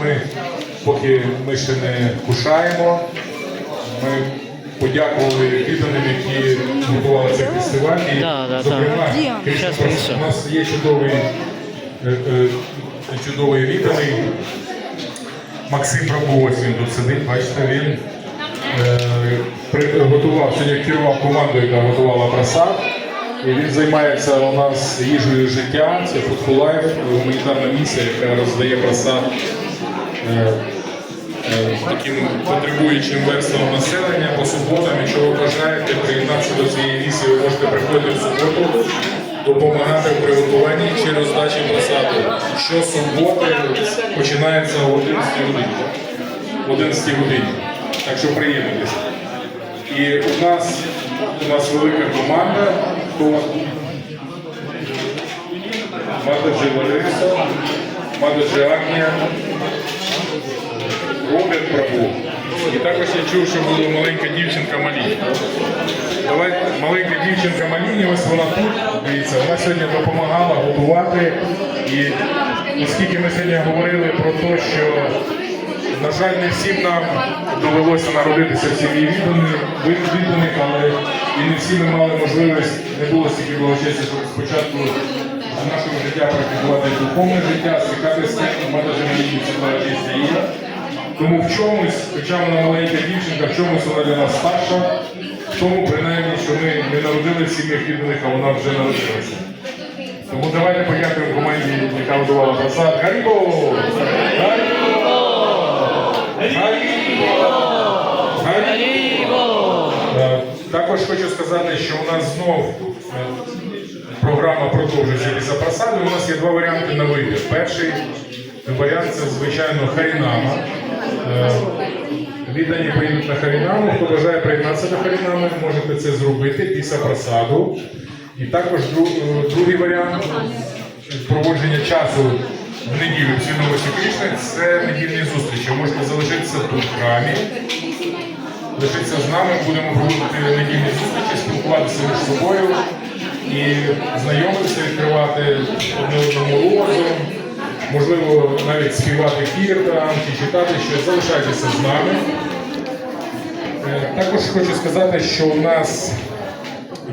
ми, поки ми ще не кушаємо, ми подякували відданим, які готували цей фестиваль. І, Да, да, зокрема, да. крім Щас принесу. у нас є чудовий, е, е, чудовий відданий. Максим Прабу, він тут сидить, бачите, він е, при- готував, сьогодні керував командою, яка готувала просад. І він займається у нас їжею життя, це Food for Life, гуманітарна місія, яка роздає просад таким потребуючим верствам населення по суботам. Якщо ви бажаєте приєднатися до цієї місії, ви можете приходити в суботу, допомагати в приготуванні чи роздачі просаду. Щосуботи починається о 11 годині. В 11 годині. Так що приєднуйтесь. І у нас, у нас велика команда, хто Мададжи Лариса, Мададжи Агнія, Роберт Прабу. І також я чув, що була маленька дівчинка Маліні. Давай, маленька дівчинка Маліні, ось вона тут, дивіться, вона сьогодні допомагала готувати. І оскільки ми сьогодні говорили про те, що, на жаль, не всім нам довелося народитися в сім'ї відданих, але і не всі ми мали можливість, не було стільки благочесті, щоб спочатку нашого життя практикувати духовне життя, стикатися з тим, мати Маліні це благочестя є. Тому в чомусь, хоча вона маленька дівчинка, в чомусь вона для нас старша, в тому принаймні, що ми не народили сім'ях відданих, а вона вже народилася. Тому давайте подякуємо команді, яка готувала просад. Гарібо! Гарібо! Гарібо! Гарібо! Також хочу сказати, що у нас знов е, програма продовжується після просади. У нас є два варіанти на вибір. Перший варіант це, звичайно, харінама. Е, Віддані поїдуть на харінаму. Хто бажає приєднатися до харінами, можете це зробити після просаду. І також е, другий варіант проводження часу в неділю свідомості Кришни це недільні зустрічі. Можете залишитися тут в храмі. Лишитися з нами, будемо проводити недільні зустрічі, спілкуватися між собою і знайомитися, відкривати одне одному розум, можливо, навіть співати кіртан чи читати щось. Залишайтеся з нами. Е, Також хочу сказати, що у нас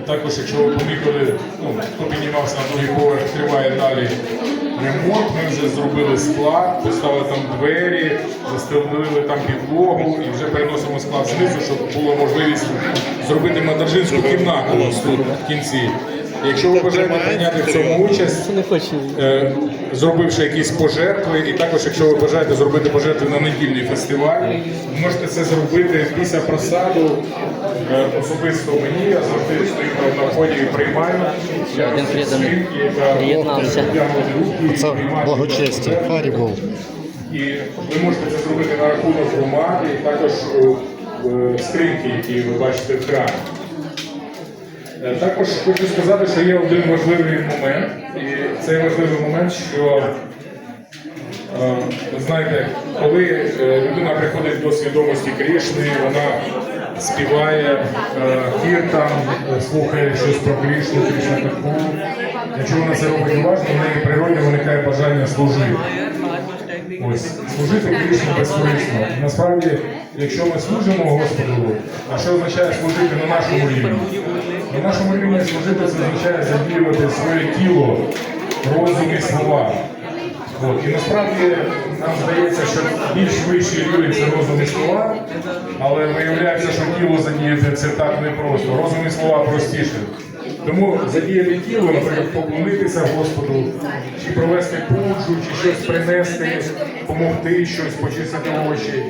також, якщо ви помітили, ну, хто піднімався на другий поверх, триває далі ремонт. Ми вже зробили склад, поставили там двері, застелили там підлогу і вже переносимо склад знизу, щоб була можливість зробити мадаржинську кімнату тут в кінці. Якщо ви бажаєте прийняти в цьому участь, е, зробивши якісь пожертви, і також, якщо ви бажаєте зробити пожертви на недільний фестиваль, ви можете це зробити після просаду е, особисто мені. Я завжди стою там на вході і приймаю. Я один приєднався. Це благочестя. Харібол. І ви можете це зробити на рахунок громади, і також е, е, скриньки, які ви бачите в храмі. Е, Також хочу сказати, що є один важливий момент, і цей важливий момент, що е, ви знаєте, коли е, людина приходить до свідомості Крішни, вона співає кіртан, е, слухає щось про Крішну, Крішна Катку. Якщо вона це робить уважно, в неї природне виникає бажання служити. Ось служити Крішну безкорисно. Насправді, якщо ми служимо Господу, а що означає служити на нашому рівні? На нашому рівні служити це означає задіювати своє тіло, розум і слова. От. І насправді нам здається, що більш вищий рівень це розум і слова, але виявляється, що тіло задіяти це так непросто. Розум і слова простіше. Тому задіяти тіло, наприклад, поклонитися Господу, чи провести пуджу, чи щось принести, допомогти щось, почистити очі.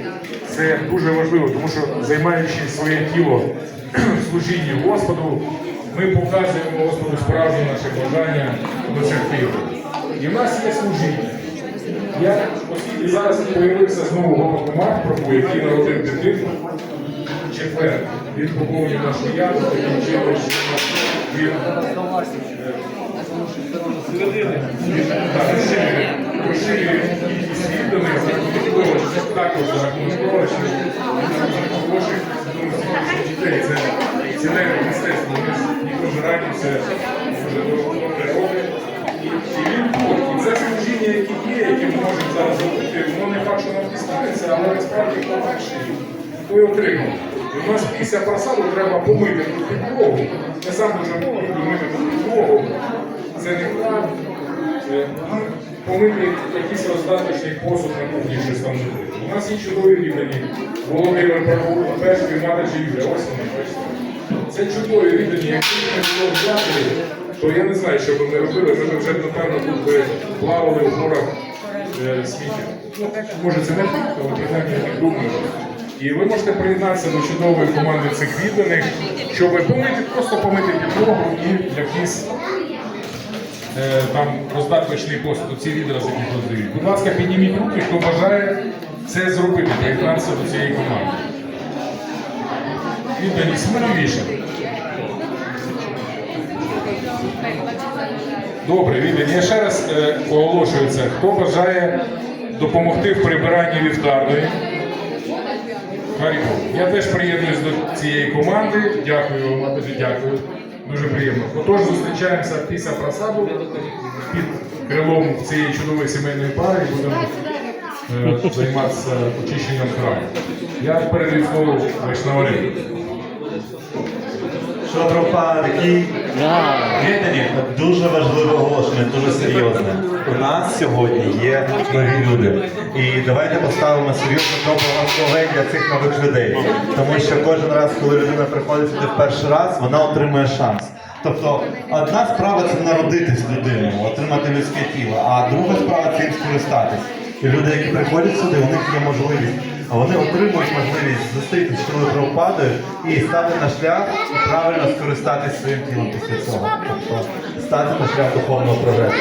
Це дуже важливо, тому що займаючи своє тіло в служінні Господу, ми показуємо Господу справжнє наше бажання досягти. його. І в нас є служіння. Я оскільки зараз появився знову Гопакумар Прабу, який народив дитину, четвер він поповнив нашу яву, таким чином розширює, кількість також за рахунок що це цілеве мистецтво, ми не раді це дуже. І, це служіння, яке є, яке ми можемо зараз зробити, воно не факт, що відбувається, але насправді хто перший, той. У нас після просаду треба помити тут підлогу. Я сам дуже люблю мити тут підлогу. Це не так. Е, ну, Помити якийсь роздаточний посуд на кухні, щось там. У нас є чудові віддані. Володимир Парагул, перший мати Юля. Ось вони. Це чудові віддані, якщо не було взяти, то я не знаю, що б ми робили. Ми вже, напевно, тут би плавали в горах е, сміття. Ну, може, це не так, але принаймні я так думаю. І ви можете приєднатися до чудової команди цих відданих, щоб помити, просто помити підлогу і якісь е, там роздаточний посуд, ці відра з. Будь ласка, підніміть руки, хто бажає це зробити, приєднатися до цієї команди. Віддані сміливіше. Добре, віддані. Я ще раз е, оголошую це. Хто бажає допомогти в прибиранні вівтарної? Я теж приєднуюсь до цієї команди. Дякую вам, дуже дякую. Дуже приємно. Отож, зустрічаємося після просаду під крилом цієї чудової сімейної пари і будемо е, займатися очищенням храму. Я передаю слово Вайшнаварі. Що Прабхупада, такі дуже важливе оголошення, дуже серйозне. У нас сьогодні є нові люди. І давайте поставимо серйозну кропку благословень для цих нових людей. Тому що кожен раз, коли людина приходить сюди перший раз, вона отримує шанс. Тобто одна справа це народитись людиною, отримати людське тіло, а друга справа цим скористатись. І люди, які приходять сюди, у них є можливість, вони отримують можливість зустрітися з чоловіком Прабхупадою і стати на шлях і правильно скористатись своїм тілом після цього. Тобто стати на шлях духовного прогресу.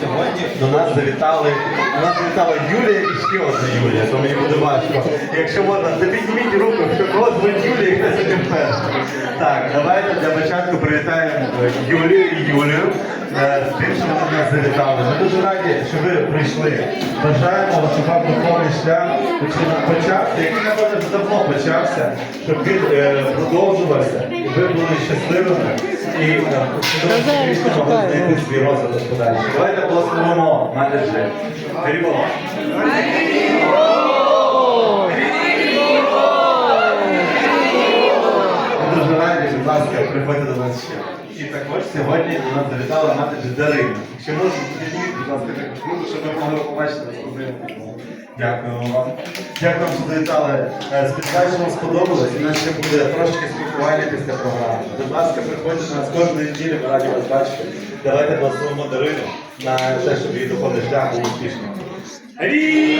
Сьогодні до нас завітали, до нас завітала Юлія і ще одна Юлія, то мені буде важко. Якщо можна, то підніміть руку, що кого звуть Юлія, і хто сьогодні перший. Так, давайте для початку привітаємо е, Юлію і Юлію е, з тим, що до нас завітали. Ми дуже раді, що ви прийшли. Бажаємо, щоб вам духовний шлях почався, який напевно вже давно почався, щоб він е, продовжувався, і ви були щасливими і е, успішно могли знайти свій розвиток подальший. Давайте благословимо. Гарібо. Ми дуже раді, будь ласка, приходьте до нас ще. І також сьогодні до нас завітала мати Дарина. Якщо можна, підійдіть, будь ласка, також круто, щоб ми могли побачити вас Дякую вам. Дякую що завітали. Е, Сподіваюся, вам сподобалось. У нас ще буде трошки спілкування після програми. Будь ласка, приходьте до нас кожної неділі, ми раді вас бачити. Давайте благословимо Дарину на те, щоб її духовний шлях був успішним. Ну і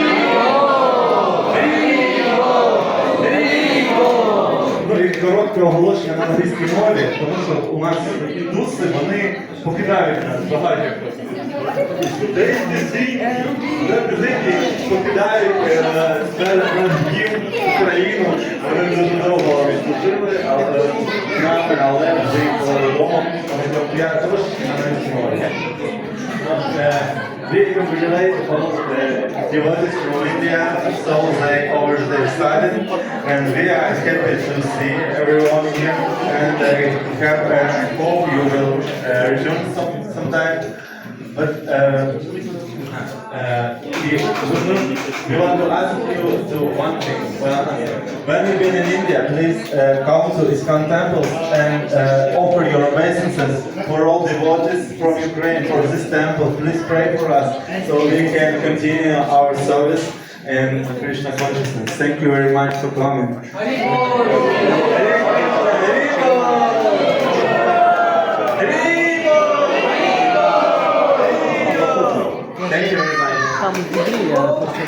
коротке оголошення на англійській мові, тому що у нас індуси, вони покидають нас багато. Десь десь покидають е, наш дім Україну. Вони дуже довго відслужили, але вже їх додому. Я трошки на англійській мові. We congratulate all the devotees from India, so they over their study, and we are happy to see everyone here, and I have, uh, hope you will uh, return some, sometime. But uh, uh, we, want to ask you to one thing. When you've been in India, please uh, come to Iskon temples and uh, offer your obeisances from Ukraine for this temple. Please pray for us so we can continue our service in Krishna consciousness. Thank you very much for coming. Thank you very much. Там дві, я просто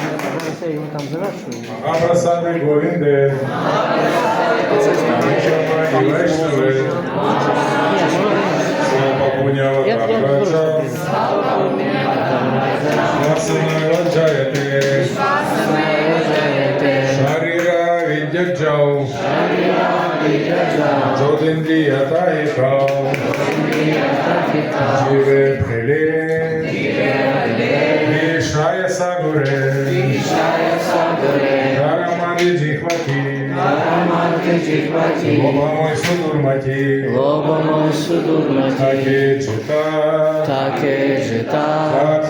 я його там завершую. Абрасади Говінде. Чамані Вайшнави. Слава Пунява Я я Тараджа. Васана Раджаяте. Шаріра Віддяджау. Джодиндрія Таїкау. Джіве Приле. Вішая Сагуре. Дарамади Джихвати. Bhakti Jivati, Лобамой Sudurmati, Таке Чита, Take Jita,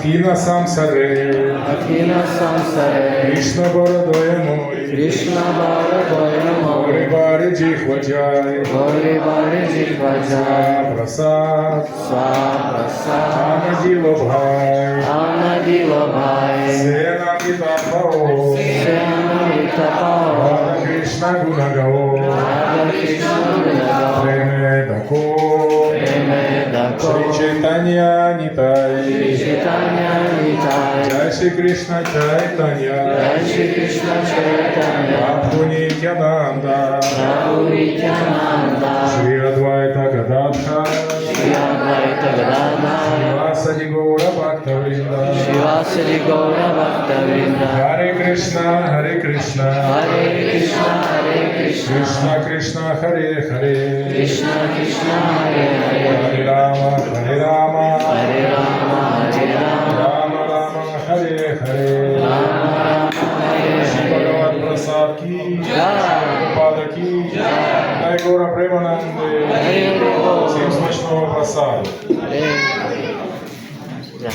Тхіна Самсаре, Akhina Samsare, Бородоє Морі, Krishna Bhagavaya Гори Mori, Бари Джихваджай, Gauri Bari Jivajaya, Прасад, Swaprasad, Анаділо Бхай, Anadila Bhai, Сена Питапао, Senamita Pao, Рада Кришна Шри Dako, Чайтанья Нитай, Джай Шри Кришна Чайтанья, Джай Шри Кришна Чайтанья. Прабху Нитянанда, Prabhu Nityananda, Шри Shivasari Gaura Bhaktavinda Shivasari Gaura Bhaktavinda Hare Krishna Hare Krishna Hare Krishna Hare Krishna Krishna Krishna Hare Hare Krishna Krishna Hare Hare Hare Rama Hare Rama Hare Rama Hare Rama Rama Rama Hare Hare Rama Rama Hare Hare Bhagavad Prasad ki Jai Pada ki Jai Jai Gaura Premanand всім смачного просаду. Hare. Ja.